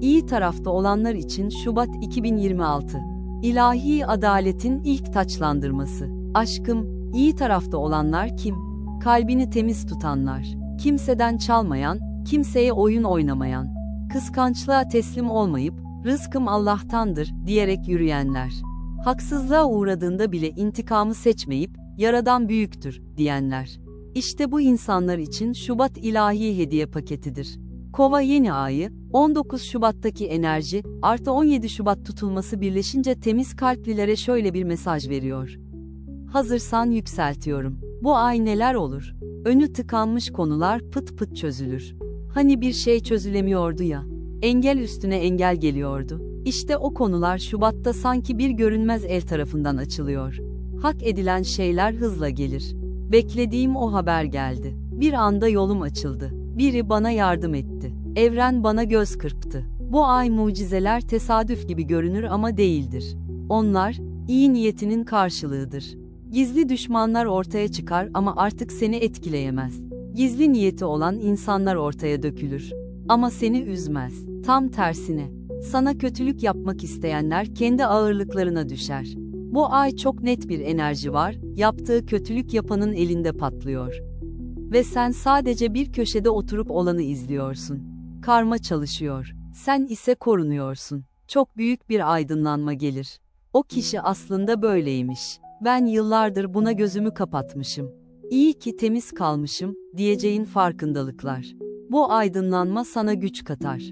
İyi tarafta olanlar için Şubat 2026. İlahi adaletin ilk taçlandırması. Aşkım, iyi tarafta olanlar kim? Kalbini temiz tutanlar. Kimseden çalmayan, kimseye oyun oynamayan. Kıskançlığa teslim olmayıp, rızkım Allah'tandır diyerek yürüyenler. Haksızlığa uğradığında bile intikamı seçmeyip, yaradan büyüktür diyenler. İşte bu insanlar için Şubat ilahi hediye paketidir. Kova yeni ayı, 19 Şubat'taki enerji, artı 17 Şubat tutulması birleşince temiz kalplilere şöyle bir mesaj veriyor. Hazırsan yükseltiyorum. Bu ay neler olur? Önü tıkanmış konular pıt pıt çözülür. Hani bir şey çözülemiyordu ya. Engel üstüne engel geliyordu. İşte o konular Şubat'ta sanki bir görünmez el tarafından açılıyor. Hak edilen şeyler hızla gelir. Beklediğim o haber geldi. Bir anda yolum açıldı. Biri bana yardım etti. Evren bana göz kırptı. Bu ay mucizeler tesadüf gibi görünür ama değildir. Onlar, iyi niyetinin karşılığıdır. Gizli düşmanlar ortaya çıkar ama artık seni etkileyemez. Gizli niyeti olan insanlar ortaya dökülür. Ama seni üzmez. Tam tersine. Sana kötülük yapmak isteyenler kendi ağırlıklarına düşer. Bu ay çok net bir enerji var, yaptığı kötülük yapanın elinde patlıyor. Ve sen sadece bir köşede oturup olanı izliyorsun. Karma çalışıyor. Sen ise korunuyorsun. Çok büyük bir aydınlanma gelir. O kişi aslında böyleymiş. Ben yıllardır buna gözümü kapatmışım. İyi ki temiz kalmışım diyeceğin farkındalıklar. Bu aydınlanma sana güç katar.